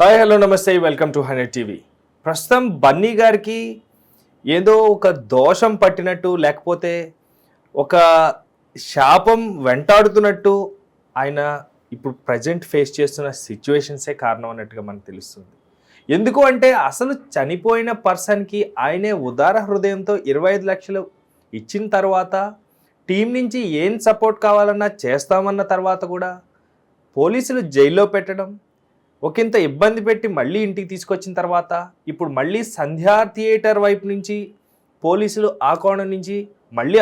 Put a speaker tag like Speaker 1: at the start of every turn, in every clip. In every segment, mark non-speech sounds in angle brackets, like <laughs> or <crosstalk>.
Speaker 1: Hi hello namaste welcome to hundred TV. ప్రస్తుతం బన్నీ గారికి ఏదో ఒక దోషం పట్టినట్టు లేకపోతే ఒక శాపం వెంటాడుతున్నట్టు ఆయన ఇప్పుడు ప్రజెంట్ ఫేస్ చేస్తున్న సిచ్యువేషన్సే కారణం అన్నట్టుగా మనకు తెలుస్తుంది. ఎందుకు అంటే అసలు చనిపోయిన పర్సన్కి ఆయనే ఉదార హృదయంతో ఇరవై ఐదు లక్షలు ఇచ్చిన తర్వాత టీం నుంచి ఏం సపోర్ట్ కావాలన్నా చేస్తామన్న తర్వాత కూడా పోలీసులు జైల్లో పెట్టడం ఒకంత ఇబ్బంది పెట్టి మళ్ళీ ఇంటికి తీసుకొచ్చిన తర్వాత ఇప్పుడు మళ్ళీ సంధ్యా థియేటర్ వైపు నుంచి పోలీసులు ఆ కోణం నుంచి మళ్ళీ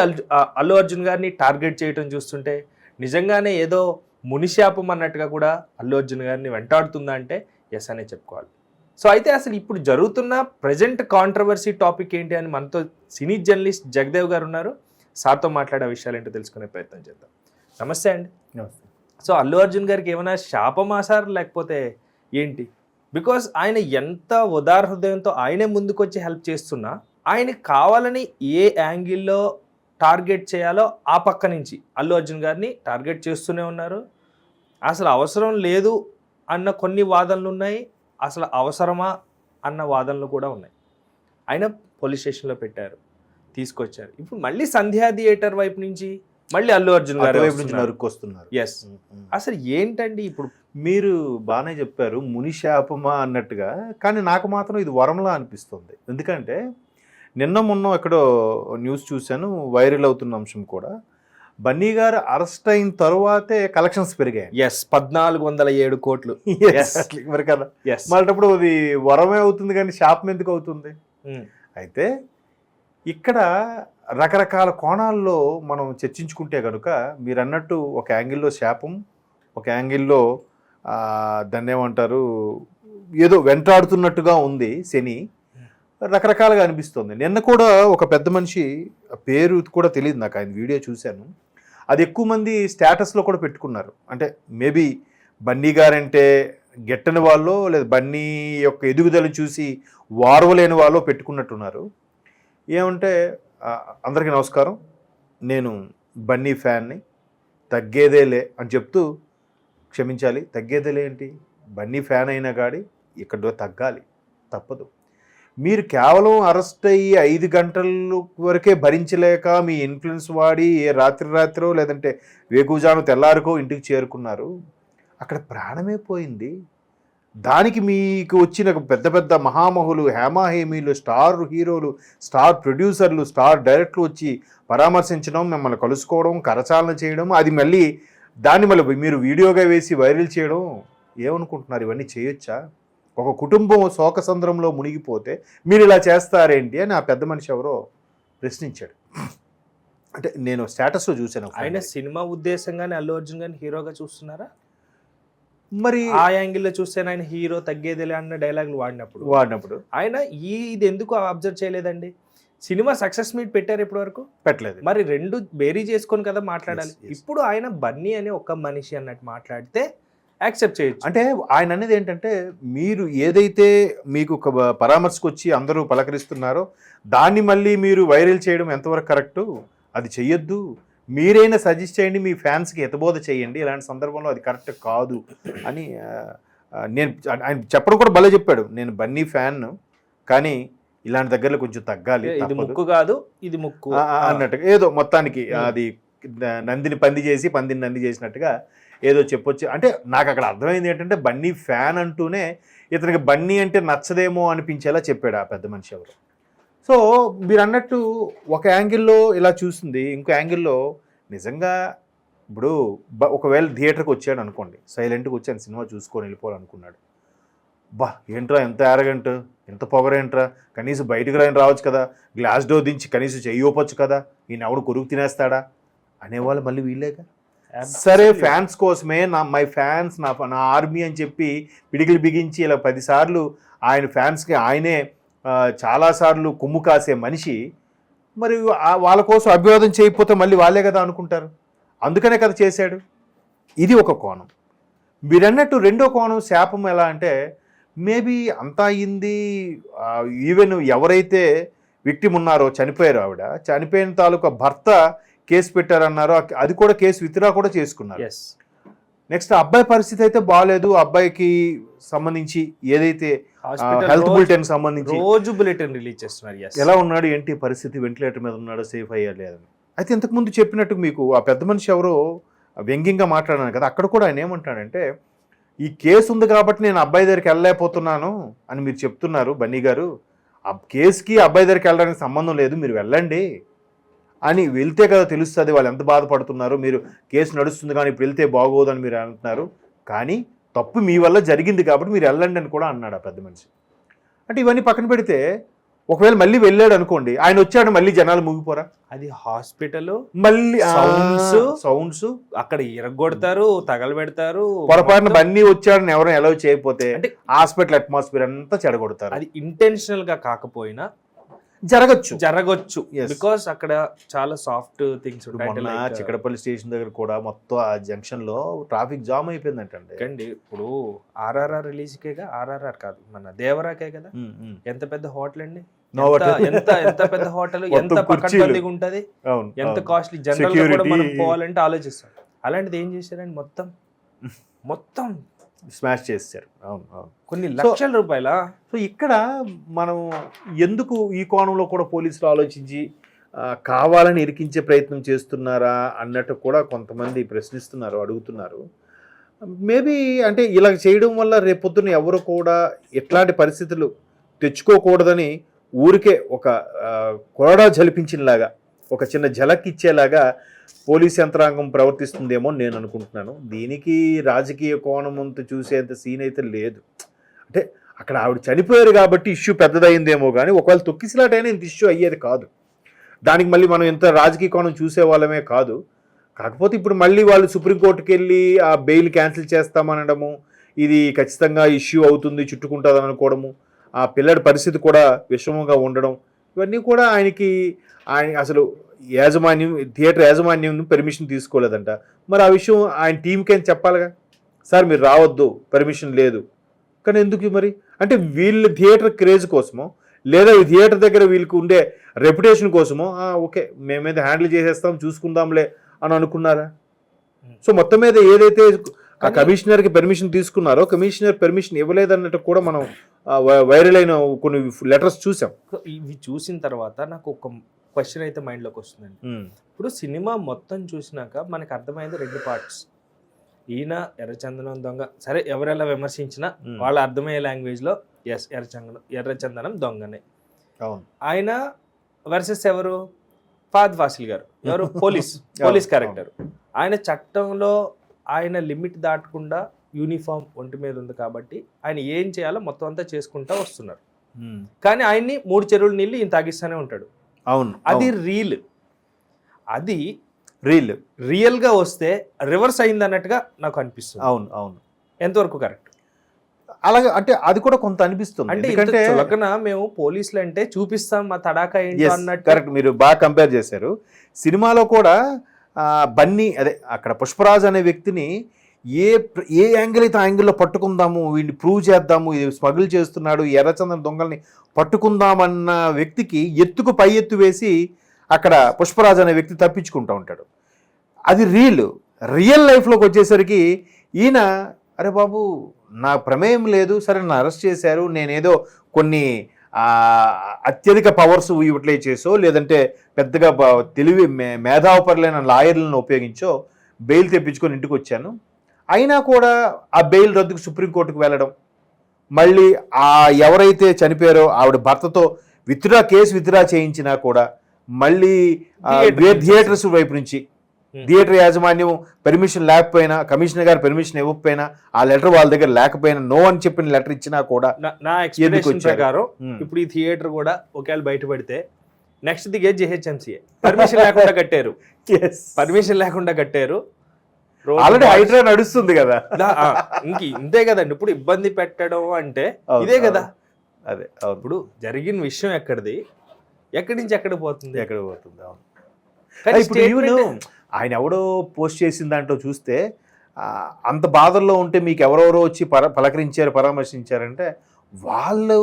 Speaker 1: అల్లు అర్జున్ గారిని టార్గెట్ చేయడం చూస్తుంటే నిజంగానే ఏదో మునిశాపం అన్నట్టుగా కూడా అల్లు అర్జున్ గారిని వెంటాడుతుందా అంటే ఎస్ అనే చెప్పుకోవాలి. సో అయితే అసలు ఇప్పుడు జరుగుతున్న ప్రజెంట్ కాంట్రవర్సీ టాపిక్ ఏంటి అని మనతో సినీ జర్నలిస్ట్ జగదేవ్ గారు ఉన్నారు. సార్తో మాట్లాడే విషయాలు ఏంటో తెలుసుకునే ప్రయత్నం చేద్దాం. నమస్తే అండి. సో అల్లు అర్జున్ గారికి ఏమైనా శాపమా సార్ లేకపోతే ఏంటి? బికాస్ ఆయన ఎంత ఉదార హృదయంతో ఆయనే ముందుకొచ్చి హెల్ప్ చేస్తున్నా ఆయనకి కావాలని ఏ యాంగిల్లో టార్గెట్ చేయాలో ఆ పక్క నుంచి. అల్లు అర్జున్ గారిని టార్గెట్ చేస్తూనే ఉన్నారు. అసలు అవసరం లేదు అన్న కొన్ని వాదనలు ఉన్నాయి. అసలు అవసరమా అన్న వాదనలు కూడా ఉన్నాయి. ఆయన పోలీస్ స్టేషన్లో పెట్టారు. తీసుకొచ్చారు. ఇప్పుడు మళ్ళీ సంధ్యా థియేటర్ వైపు నుంచి మళ్ళీ అల్లు అర్జున్ గారు
Speaker 2: నుంచి నరుక్కొస్తున్నారు.
Speaker 1: ఎస్ అసలు ఏంటండి ఇప్పుడు
Speaker 2: మీరు బాగానే చెప్పారు ముని శాపమా అన్నట్టుగా కానీ నాకు మాత్రం ఇది వరంలా అనిపిస్తుంది. ఎందుకంటే నిన్న మొన్న ఎక్కడో న్యూస్ చూశాను వైరల్ అవుతున్న అంశం కూడా. బన్నీ గారు అరెస్ట్ అయిన తరువాతే కలెక్షన్స్ పెరిగాయి
Speaker 1: ఎస్ పద్నాలుగు వందల ఏడు కోట్లు. <laughs> Yes.
Speaker 2: మరి కదా.
Speaker 1: ఎస్
Speaker 2: మళ్ళీ అది వరమే అవుతుంది కానీ శాపం ఎందుకు అవుతుంది? అయితే ఇక్కడ రకరకాల కోణాల్లో మనం చర్చించుకుంటే కనుక మీరు అన్నట్టు ఒక యాంగిల్లో శాపం ఒక యాంగిల్లో దాన్ని ఏమంటారు ఏదో వెంటాడుతున్నట్టుగా ఉంది శని. రకరకాలుగా అనిపిస్తుంది. నిన్న కూడా ఒక పెద్ద మనిషి పేరు కూడా తెలియదు నాకు ఆయన వీడియో చూశాను. అది ఎక్కువ మంది స్టేటస్లో కూడా పెట్టుకున్నారు. అంటే మేబీ బన్నీ గారంటే గెట్టని వాళ్ళు లేదా బన్నీ యొక్క ఎదుగుదల చూసి వారవలేని వాళ్ళు పెట్టుకున్నట్టున్నారు. ఏమంటే అందరికీ నమస్కారం. నేను బన్నీ ఫ్యాన్ని తగ్గేదేలే అని చెప్తూ క్షమించాలి. తగ్గేదేలే ఏంటి? బన్నీ ఫ్యాన్ అయినా గాడి ఇక్కడ తగ్గాలి. తప్పదు. మీరు కేవలం అరెస్ట్ అయ్యి ఐదు గంటల వరకే భరించలేక మీ ఇన్ఫ్లుయెన్స్ వాడి ఏ రాత్రి రాత్రో లేదంటే వేకుజాను తెల్లారికో ఇంటికి చేరుకున్నారు. అక్కడ ప్రాణమే పోయింది. దానికి మీకు వచ్చిన పెద్ద పెద్ద మహామహులు హేమాహేమీలు స్టార్ హీరోలు స్టార్ ప్రొడ్యూసర్లు స్టార్ డైరెక్టర్లు వచ్చి పరామర్శించడం మిమ్మల్ని కలుసుకోవడం కరచాలన చేయడం అది మళ్ళీ దాన్ని మళ్ళీ మీరు వీడియోగా వేసి వైరల్ చేయడం ఏమనుకుంటున్నారు? ఇవన్నీ చేయొచ్చా? ఒక కుటుంబం శోకసంద్రంలో మునిగిపోతే మీరు ఇలా చేస్తారేంటి అని ఆ పెద్ద మనిషి ఎవరో ప్రశ్నించాడు. అంటే నేను స్టేటస్లో చూశాను.
Speaker 1: ఆయన సినిమా ఉద్దేశంగానే అల్లు అర్జున్ గారిని హీరోగా చూస్తున్నారా?
Speaker 2: మరి
Speaker 1: ఆ యాంగిల్లో చూస్తే ఆయన హీరో తగ్గేదిలే అన్న డైలాగులు వాడినప్పుడు.
Speaker 2: వాడినప్పుడు.
Speaker 1: ఆయన ఈ ఇది ఎందుకు అబ్జర్వ్ చేయలేదండి? సినిమా సక్సెస్ మీట్ పెట్టారు ఇప్పటి వరకు
Speaker 2: పెట్టలేదు.
Speaker 1: మరి రెండు బేరీ చేసుకొని కదా మాట్లాడాలి. ఇప్పుడు ఆయన బన్నీ అనే ఒక మనిషి అన్నట్టు మాట్లాడితే యాక్సెప్ట్ చేయొచ్చు.
Speaker 2: అంటే ఆయన అనేది ఏంటంటే మీరు ఏదైతే మీకు పరామర్శకు వచ్చి అందరూ పలకరిస్తున్నారో దాన్ని మళ్ళీ మీరు వైరల్ చేయడం ఎంతవరకు కరెక్టు? అది చెయ్యొద్దు. మీరైనా సజెస్ట్ చేయండి మీ ఫ్యాన్స్కి ఎతబోధ చేయండి ఇలాంటి సందర్భంలో అది కరెక్ట్ కాదు అని నేను ఆయన చెప్పడం కూడా భలే చెప్పాడు. నేను బన్నీ ఫ్యాన్ కానీ ఇలాంటి దగ్గరలో కొంచెం తగ్గాలి
Speaker 1: ఇది. ముక్కు కాదు ఇది ముక్కు.
Speaker 2: అన్నట్టుగా ఏదో మొత్తానికి. అది నందిని పంది చేసి పందిని నంది చేసినట్టుగా ఏదో చెప్పొచ్చు. అంటే నాకు అక్కడ అర్థమైంది ఏంటంటే బన్నీ ఫ్యాన్ అంటూనే ఇతనికి బన్నీ అంటే నచ్చదేమో అనిపించేలా చెప్పాడు ఆ పెద్ద మనిషి ఎవరు. సో మీరు అన్నట్టు ఒక యాంగిల్లో ఇలా చూస్తుంది ఇంకో యాంగిల్లో నిజంగా ఇప్పుడు బ- ఒకవేళ థియేటర్కి వచ్చాడు అనుకోండి సైలెంట్గా వచ్చాను సినిమా చూసుకొని వెళ్ళిపోవాలనుకున్నాడు. బా ఏంట్రా ఎంత యారగంట్ ఎంత పొగరేంట్రా కనీసం బయటకు రాని రావచ్చు కదా. గ్లాస్ డోర్ దించి కనీసం చెయ్యొప్పొచ్చు కదా. ఈయన ఎవడు కొరుకు తినేస్తాడా? అనేవాళ్ళు మళ్ళీ వీళ్ళేగా సరే ఫ్యాన్స్ కోసమే నా మై ఫ్యాన్స్ నా నా ఆర్మీ అని చెప్పి పిడికిలు బిగించి ఇలా పదిసార్లు ఆయన ఫ్యాన్స్కి ఆయనే చాలాసార్లు కొమ్ము కాసే మనిషి మరి వాళ్ళ కోసం అభివాదం చేయకపోతే మళ్ళీ వాళ్ళే కదా అనుకుంటారు? అందుకనే కదా చేశాడు. ఇది ఒక కోణం. మీరన్నట్టు రెండో కోణం శాపం ఎలా అంటే మేబీ అంతా అయింది ఈవెన్ ఎవరైతే విక్టిమ్ ఉన్నారో చనిపోయారు ఆవిడ చనిపోయిన తాలూకా భర్త కేసు పెట్టారన్నారో అది కూడా కేసు విత్డ్రా కూడా చేసుకున్నారు.
Speaker 1: ఎస్
Speaker 2: నెక్స్ట్ అబ్బాయి పరిస్థితి అయితే బాగాలేదు అబ్బాయికి సంబంధించి ఏదైతే హెల్త్ బులెటిన్ సంబంధించి
Speaker 1: రోజు బులెటిన్ రిలీజ్ చేస్తున్నారు.
Speaker 2: ఎలా ఉన్నాడు ఏంటి పరిస్థితి వెంటిలేటర్ మీద ఉన్నాడు సేఫ్ అయ్యా లేదని అయితే ఇంతకుముందు చెప్పినట్టు మీకు ఆ పెద్ద మనిషి ఎవరో వ్యంగ్యంగా మాట్లాడాను కదా అక్కడ కూడా ఆయన ఏమంటాడంటే ఈ కేసు ఉంది కాబట్టి నేను అబ్బాయి దగ్గరికి వెళ్ళలేకపోతున్నాను అని మీరు చెప్తున్నారు బన్నీ గారు. ఆ కేసుకి అబ్బాయి దగ్గరికి వెళ్ళడానికి సంబంధం లేదు మీరు వెళ్ళండి అని వెళ్తే కదా తెలుస్తుంది వాళ్ళు ఎంత బాధపడుతున్నారు. మీరు కేసు నడుస్తుంది కానీ ఇప్పుడు వెళ్తే బాగోదు అని మీరు అంటున్నారు. కానీ తప్పు మీ వల్ల జరిగింది కాబట్టి మీరు వెళ్ళండి అని కూడా అన్నాడు ఆ పెద్ద మనిషి. అంటే ఇవన్నీ పక్కన పెడితే ఒకవేళ మళ్ళీ వెళ్ళాడు అనుకోండి ఆయన వచ్చాడు మళ్ళీ జనాలు ముగిపోరా?
Speaker 1: అది హాస్పిటల్
Speaker 2: మళ్ళీ
Speaker 1: Sounds.
Speaker 2: సౌండ్స్
Speaker 1: అక్కడ ఇరగొడతారు తగలబెడతారు
Speaker 2: పొరపాటున బన్నీ వచ్చాడని ఎవరైనా ఎలా చేయకపోతే
Speaker 1: అంటే
Speaker 2: హాస్పిటల్ అట్మాస్ఫియర్ అంతా చెడగొడతారు.
Speaker 1: అది ఇంటెన్షనల్గా కాకపోయినా
Speaker 2: జరగచ్చు
Speaker 1: జరగొచ్చు. బికాస్ అక్కడ చాలా సాఫ్ట్ థింగ్స్
Speaker 2: మొన్న చిక్కడపల్లి స్టేషన్ దగ్గర కూడా మొత్తం ఆ జంక్షన్లో ట్రాఫిక్ జామ్ అయిపోయిందంటండి
Speaker 1: కండి ఇప్పుడు ఆర్ఆర్ఆర్ రిలీజ్ కేగా ఆర్ఆర్ఆర్ కాదు మన దేవరాకే కదా. ఎంత పెద్ద హోటల్ అండి. ఎంత- ఎంత పెద్ద హోటల్ <laughs> ఎంత. పక్కన ఉంటది ఎంత. కాస్ట్లీ జనరల్ కూడా. మనం పోవాలంటే ఆలోచిస్తాం అలాంటిది ఏం చేశారండి మొత్తం <laughs> మొత్తం
Speaker 2: స్మాష్ చేశారు అవును అవును.
Speaker 1: కొన్ని లక్షల రూపాయల?
Speaker 2: సో ఇక్కడ మనం ఎందుకు ఈ కోణంలో కూడా పోలీసులు ఆలోచించి కావాలని ఇరికించే ప్రయత్నం చేస్తున్నారా అన్నట్టు కూడా కొంతమంది ప్రశ్నిస్తున్నారు అడుగుతున్నారు. మేబీ అంటే ఇలా చేయడం వల్ల రేపొద్దున ఎవరు కూడా ఎట్లాంటి పరిస్థితులు తెచ్చుకోకూడదని ఊరికే ఒక కొరడా జలిపించినలాగా ఒక చిన్న ఝలక్ ఇచ్చేలాగా పోలీస్ యంత్రాంగం ప్రవర్తిస్తుందేమో నేను అనుకుంటున్నాను. దీనికి రాజకీయ కోణం అంత చూసేంత సీన్ అయితే లేదు. అంటే అక్కడ ఆవిడ చనిపోయారు కాబట్టి ఇష్యూ పెద్దదైందేమో కానీ ఒకవేళ తొక్కిసలాటైనా ఇంత ఇష్యూ అయ్యేది కాదు. దానికి మళ్ళీ మనం ఎంత రాజకీయ కోణం చూసే వాళ్ళమే కాదు. కాకపోతే ఇప్పుడు మళ్ళీ వాళ్ళు సుప్రీంకోర్టుకి వెళ్ళి ఆ బెయిల్ క్యాన్సిల్ చేస్తామనడము ఇది ఖచ్చితంగా ఇష్యూ అవుతుంది చుట్టుకుంటుంది అనుకోవడము ఆ పిల్లడి పరిస్థితి కూడా విషమంగా ఉండడం ఇవన్నీ కూడా ఆయనకి ఆయన అసలు యాజమాన్యం థియేటర్ యాజమాన్యం పర్మిషన్ తీసుకోలేదంట. మరి ఆ విషయం ఆయన టీంకి ఏం చెప్పాలిగా? సార్ మీరు రావద్దు పర్మిషన్ లేదు. కానీ ఎందుకు మరి? అంటే వీళ్ళ థియేటర్ క్రేజ్ కోసమో లేదా ఈ థియేటర్ దగ్గర వీళ్ళకి ఉండే రెప్యుటేషన్ కోసమో "ఆ, ఓకే మేమేదో హ్యాండిల్ చేసేస్తాం చూసుకుందాంలే అని అనుకున్నారా? సో మొత్తం మీద ఏదైతే ఆ కమిషనర్కి పర్మిషన్ తీసుకున్నారో కమిషనర్ పర్మిషన్ ఇవ్వలేదన్నట్టు కూడా మనం వైరల్ అయిన కొన్ని లెటర్స్ చూసాం.
Speaker 1: ఇవి చూసిన తర్వాత నాకు ఒక క్వశ్చన్ అయితే మైండ్లోకి వస్తుందండి. ఇప్పుడు సినిమా మొత్తం చూసినాక మనకు అర్థమైంది రెండు పార్ట్స్. ఈయన ఎర్రచందనం దొంగ. సరే ఎవరెలా విమర్శించినా. వాళ్ళ అర్థమయ్యే లాంగ్వేజ్లో ఎస్ ఎర్రచందనం ఎర్రచందనం దొంగనే.
Speaker 2: అవును.
Speaker 1: ఆయన వర్సెస్ ఎవరు? ఫాద్ ఫాసిల్ గారు. ఎవరు? <laughs> Police police character. ఆయన చట్టంలో ఆయన లిమిట్ దాటకుండా యూనిఫామ్ ఒంటి మీద ఉంది కాబట్టి ఆయన ఏం చేయాలో మొత్తం అంతా చేసుకుంటా వస్తున్నారు. కానీ ఆయన్ని మూడు చెరువుల నీళ్ళు ఈయన తాగిస్తూనే ఉంటాడు.
Speaker 2: అవును
Speaker 1: అది రీల్. అది
Speaker 2: రీల్.
Speaker 1: రియల్గా వస్తే రివర్స్ అయింది అన్నట్టుగా నాకు అనిపిస్తుంది.
Speaker 2: అవును అవును.
Speaker 1: ఎంతవరకు కరెక్ట్?
Speaker 2: అలాగే అంటే అది కూడా కొంత అనిపిస్తుంది.
Speaker 1: అంటే
Speaker 2: ఎందుకంటే
Speaker 1: చులకన మేము పోలీసులు అంటే చూపిస్తాం మా తడాకా ఏంటో అన్నట్టు.
Speaker 2: కరెక్ట్ మీరు బాగా కంపేర్ చేశారు. సినిమాలో కూడా బన్నీ అదే అక్కడ పుష్పరాజ్ అనే వ్యక్తిని ఏ ఏ యాంగిల్ అయితే ఆ యాంగిల్లో పట్టుకుందాము వీడిని ప్రూవ్ చేద్దాము ఇది స్మగుల్ చేస్తున్నాడు ఎర్రచందన దొంగల్ని పట్టుకుందామన్న వ్యక్తికి ఎత్తుకు పై ఎత్తు వేసి అక్కడ పుష్పరాజ్ అనే వ్యక్తి తప్పించుకుంటూ ఉంటాడు. అది రీల్ రియల్ లైఫ్లోకి వచ్చేసరికి ఈయన అరే బాబు నా ప్రమేయం లేదు సరే నన్ను అరెస్ట్ చేశారు నేనేదో కొన్ని అత్యధిక పవర్స్ యూటిలైజ్ చేసో లేదంటే పెద్దగా తెలివి మే మేధావపరులైన లాయర్లను ఉపయోగించో బెయిల్ తెప్పించుకొని ఇంటికి వచ్చాను. అయినా కూడా ఆ బెయిల్ రద్దుకు సుప్రీంకోర్టుకు వెళ్ళడం మళ్ళీ ఆ ఎవరైతే చనిపోయారో ఆవిడ భర్తతో విత్డ్రా కేసు విత్డ్రా చేయించినా కూడా మళ్ళీ థియేటర్స్ వైపు నుంచి
Speaker 1: Hmm.
Speaker 2: థియేటర్ యాజమాన్యం పర్మిషన్ లేకపోయినా కమిషనర్ గారు పర్మిషన్ ఇవ్వకపోయినా ఆ లెటర్ వాళ్ళ దగ్గర లేకపోయినా నో అని చెప్పిన లెటర్ ఇచ్చినా కూడా
Speaker 1: నా- నా ఎక్స్పెక్టేషన్
Speaker 2: వచ్చారు?
Speaker 1: ప్రకారం
Speaker 2: Hmm.
Speaker 1: ఇప్పుడు ఈ థియేటర్ కూడా ఒకవేళ బయటపడితే నెక్స్ట్ దిగే జిహెచ్ఎంసీఏ పర్మిషన్ లేకుండా కట్టారు <laughs> పర్మిషన్ లేకుండా కట్టారు
Speaker 2: ఆల్రెడీ హైడ్రా నడుస్తుంది కదా.
Speaker 1: ఇంక ఇంతే కదండి ఇప్పుడు ఇబ్బంది పెట్టడం అంటే ఇదే కదా.
Speaker 2: అదే
Speaker 1: ఇప్పుడు జరిగిన విషయం ఎక్కడిది? ఎక్కడి నుంచి ఎక్కడ పోతుంది?
Speaker 2: ఎక్కడ పోతుంది అవును. ఇప్పుడు ఈవెన్ ఆయన ఎవడో పోస్ట్ చేసిన దాంట్లో చూస్తే అంత బాధల్లో ఉంటే మీకు ఎవరెవరో వచ్చి పర పలకరించారు పరామర్శించారంటే వాళ్ళు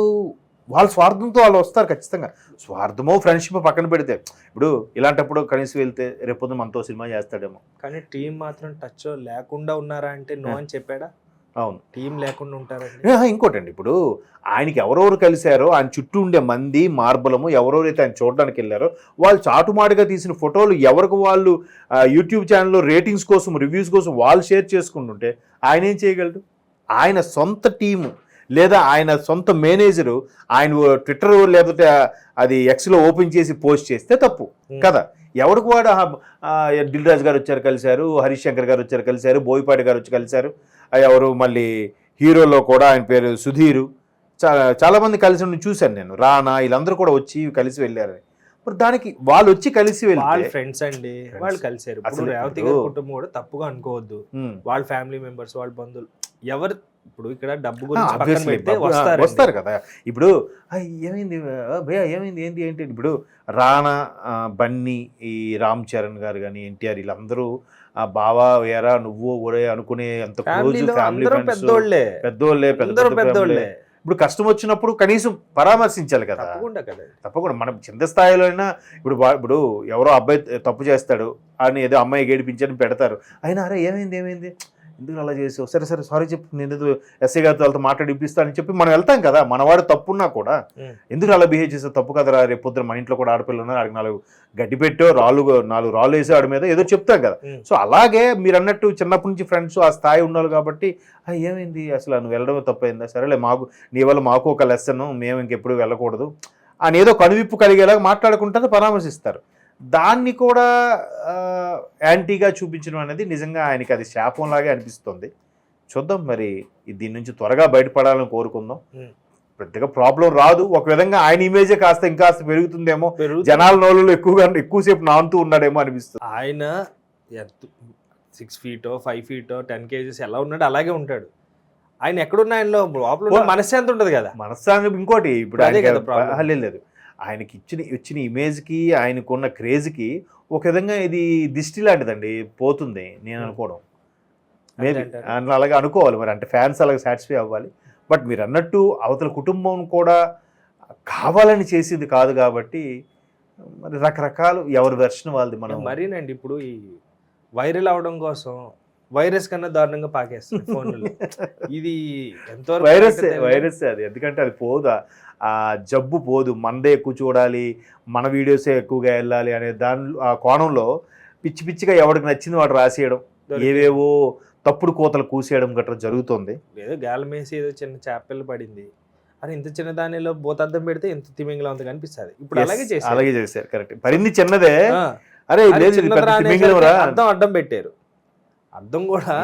Speaker 2: వాళ్ళ స్వార్థంతో వాళ్ళు వస్తారు ఖచ్చితంగా. స్వార్థమో ఫ్రెండ్షిప్ పక్కన పెడితే ఇప్పుడు ఇలాంటప్పుడు కనీసం వెళ్తే రేపొద్దు మనతో సినిమా చేస్తాడేమో.
Speaker 1: కానీ టీం మాత్రం టచ్ లేకుండా ఉన్నారా అంటే నో అని చెప్పాడా?
Speaker 2: అవును.
Speaker 1: టీం లేకుండా ఉంటారండి.
Speaker 2: ఇంకోటండి ఇప్పుడు ఆయనకి ఎవరెవరు కలిశారో ఆయన చుట్టూ ఉండే మంది మార్బలము ఎవరెవరైతే ఆయన చూడడానికి వెళ్ళారో వాళ్ళు చాటుమాటుగా తీసిన ఫోటోలు ఎవరికి వాళ్ళు యూట్యూబ్ ఛానల్లో రేటింగ్స్ కోసం రివ్యూస్ కోసం వాళ్ళు షేర్ చేసుకుంటుంటే ఆయన ఏం చేయగలడు? ఆయన సొంత టీము. లేదా ఆయన సొంత మేనేజరు ఆయన ట్విట్టర్ లేకపోతే అది ఎక్స్లో ఓపెన్ చేసి పోస్ట్ చేస్తే తప్పు. కదా? ఎవరికి వాడు ఆ, దిల్ రాజు గారు వచ్చారు కలిశారు హరీష్ శంకర్ గారు వచ్చారు కలిశారు బోయపాటి గారు వచ్చి కలిశారు. ఎవరు మళ్ళీ హీరోలో కూడా ఆయన పేరు సుధీరు. చాలా చాలామంది కలిసి ఉండి చూశాను నేను. రానా వీళ్ళందరూ కూడా వచ్చి కలిసి వెళ్ళారు మరి దానికి వాళ్ళు వచ్చి కలిసి
Speaker 1: వాళ్ళ ఫ్రెండ్స్ అండి. వాళ్ళు కలిసారు ఇప్పుడు
Speaker 2: అసలు
Speaker 1: రేవతి
Speaker 2: ఇప్పుడు-
Speaker 1: గారి కుటుంబం కూడా తప్పుగా అనుకోవద్దు. వాళ్ళ ఫ్యామిలీ మెంబర్స్ వాళ్ళ బంధువులు. ఎవరు ఇప్పుడు ఇక్కడ డబ్బు గురించి వస్తారు
Speaker 2: వస్తారు కదా. ఇప్పుడు ఏమైంది ఆ, భయ్యా ఏమైంది ఏంటి ఏంటి ఇప్పుడు రానా బన్నీ ఈ రామ్ చరణ్ గారు కానీ ఎన్టీఆర్ వీళ్ళందరూ ఆ బావా వేరా నువ్వు ఒరే అనుకునే అంత క్లోజ్ ఫ్యామిలీ
Speaker 1: పెద్దోళ్ళే.
Speaker 2: పెద్దోళ్ళే
Speaker 1: పెద్దోళ్ళే.
Speaker 2: ఇప్పుడు కష్టం వచ్చినప్పుడు కనీసం పరామర్శించాలి కదా.
Speaker 1: తప్పకుండా కదా.
Speaker 2: తప్పకుండా మనం చిన్న స్థాయిలో అయినా ఇప్పుడు ఇప్పుడు ఎవరో అబ్బాయి తప్పు చేస్తాడు అని ఏదో అమ్మాయి గేడిపించని పెడతారు. అయినా అరే ఏమైంది ఏమైంది? ఎందుకు అలా చేసావు? సరే సరే సారీ చెప్పు. నేను ఎస్ఐ గారితో వాళ్ళతో మాట్లాడి ఇప్పిస్తానని చెప్పి మనం వెళ్తాం కదా. మనవాడు తప్పున్నా కూడా. ఎందుకు అలా బిహేవ్ చేసావు? తప్పు కదరా రేపు పొద్దున మన ఇంట్లో కూడా ఆడపిల్లలు ఉన్నారు ఆడికి నాలుగు గడ్డి పెట్టో రాళ్ళు నాలుగు రాళ్ళు వేసి ఆడి మీద ఏదో చెప్తాం కదా. సో అలాగే మీరు అన్నట్టు చిన్నప్పటి నుంచి ఫ్రెండ్స్ ఆ స్థాయి ఉండాలి కాబట్టి "ఆ, ఏమైంది? అసలు నువ్వు వెళ్ళడమే తప్పైందా? సరేలే మాకు నీ వల్ల మాకు ఒక లెసన్ మేము ఇంకెప్పుడు వెళ్ళకూడదు అని ఏదో కనువిప్పు కలిగేలాగా మాట్లాడుకుంటారు పరామర్శిస్తారు. దాన్ని కూడా యాంటీగా చూపించడం అనేది నిజంగా ఆయనకి అది శాపంలాగే అనిపిస్తుంది. చూద్దాం మరి దీని నుంచి త్వరగా బయటపడాలని కోరుకుందాం. పెద్దగా ప్రాబ్లం రాదు. ఒక విధంగా ఆయన ఇమేజే కాస్త ఇంకాస్త పెరుగుతుందేమో.
Speaker 1: పెరుగుతుంది.
Speaker 2: జనాల నోళ్ళు ఎక్కువగా ఎక్కువసేపు నానుతూ ఉన్నాడేమో అనిపిస్తుంది.
Speaker 1: ఆయన సిక్స్ ఫీటో ఫైవ్ ఫీటో టెన్ కేజీస్ ఎలా ఉన్నాడు అలాగే ఉంటాడు. ఆయన ఎక్కడున్న ఆయనలో లోపల మనశ్శాంతి ఉంటుంది కదా.
Speaker 2: మనస్సాన్ని ఇంకోటి. ఇప్పుడు లేదు లేదు. ఆయనకి ఇచ్చిన ఇచ్చిన ఇమేజ్కి ఆయనకున్న క్రేజ్కి ఒక విధంగా ఇది దిష్టి లాంటిదండి పోతుంది నేను
Speaker 1: Hmm.
Speaker 2: అనుకోవడం మేబీ. అలాగే అనుకోవాలి మరి అంటే ఫ్యాన్స్ అలాగే సాటిస్ఫై అవ్వాలి బట్ మీరు అన్నట్టు అవతల కుటుంబం కూడా కావాలని చేసింది కాదు కాబట్టి మరి రకరకాలు ఎవరి వెర్షన్ వాళ్ళది మనం
Speaker 1: మరీనండి ఇప్పుడు ఈ వైరల్ అవడం కోసం వైరస్ కన్నా దారుణంగా పాకేస్తుంది <laughs> ఫోన్లు ఇది ఎంతవరకు
Speaker 2: వైరస్. వైరస్ అది. ఎందుకంటే అది పోదా? ఆ జబ్బు పోదు. మనదే ఎక్కువ చూడాలి మన వీడియోసే ఎక్కువగా వెళ్ళాలి అనే దాని ఆ కోణంలో పిచ్చి పిచ్చిగా ఎవరికి నచ్చింది వాడు రాసేయడం. ఏవేవో తప్పుడు కోతలు కూసేయడం గట్రా జరుగుతుంది.
Speaker 1: ఏదో గాలమేసి ఏదో చిన్న చేపలు పడింది. అని ఇంత చిన్న దానిలో బోతద్దం పెడితే ఇంత తిమింగలం అంత కనిపిస్తుంది ఇప్పుడు అలాగే చేశారు.
Speaker 2: అలాగే చేశారు. కరెక్ట్ పరిన్ని చిన్నదే. అరే లేదు.
Speaker 1: అద్దం అడ్డం పెట్టారు. అద్దం కూడా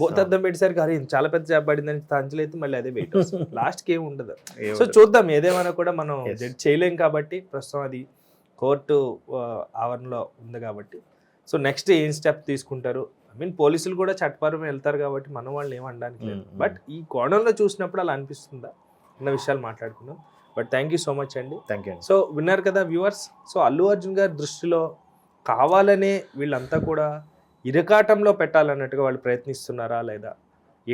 Speaker 1: బోత్ అద్దం పెట్టేసరికి అరే చాలా పెద్ద చేప పడిందని తంచలేదు మళ్ళీ అదే వెయిట్ లాస్ట్ <laughs> కి ఏమి ఉండదు. సో. చూద్దాం ఏదేమైనా కూడా మనం చేయలేం కాబట్టి ప్రస్తుతం అది కోర్టు ఆవరణలో ఉంది కాబట్టి. సో నెక్స్ట్ ఏం స్టెప్ తీసుకుంటారు? ఐ మీన్ పోలీసులు కూడా చట్టపరం వెళ్తారు కాబట్టి మనం వాళ్ళు ఏం అనడానికి లేదు. బట్ ఈ కోణంలో చూసినప్పుడు అలా అనిపిస్తుందా? అన్న విషయాలు మాట్లాడుకున్నాం but thank you so much అండి.
Speaker 2: థ్యాంక్ యూ
Speaker 1: సో విన్నారు కదా వ్యూవర్స్ సో అల్లు అర్జున్ గారి దృష్టిలో కావాలనే వీళ్ళంతా కూడా ఇరకాటంలో పెట్టాలన్నట్టుగా వాళ్ళు ప్రయత్నిస్తున్నారా లేదా?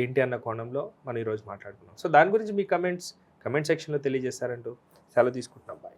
Speaker 1: ఏంటి అన్న కోణంలో మనం ఈరోజు మాట్లాడుకున్నాం. సో దాని గురించి మీ కమెంట్స్ కమెంట్ సెక్షన్లో తెలియజేశారంటూ సెలవు తీసుకుంటున్నాం. బాయ్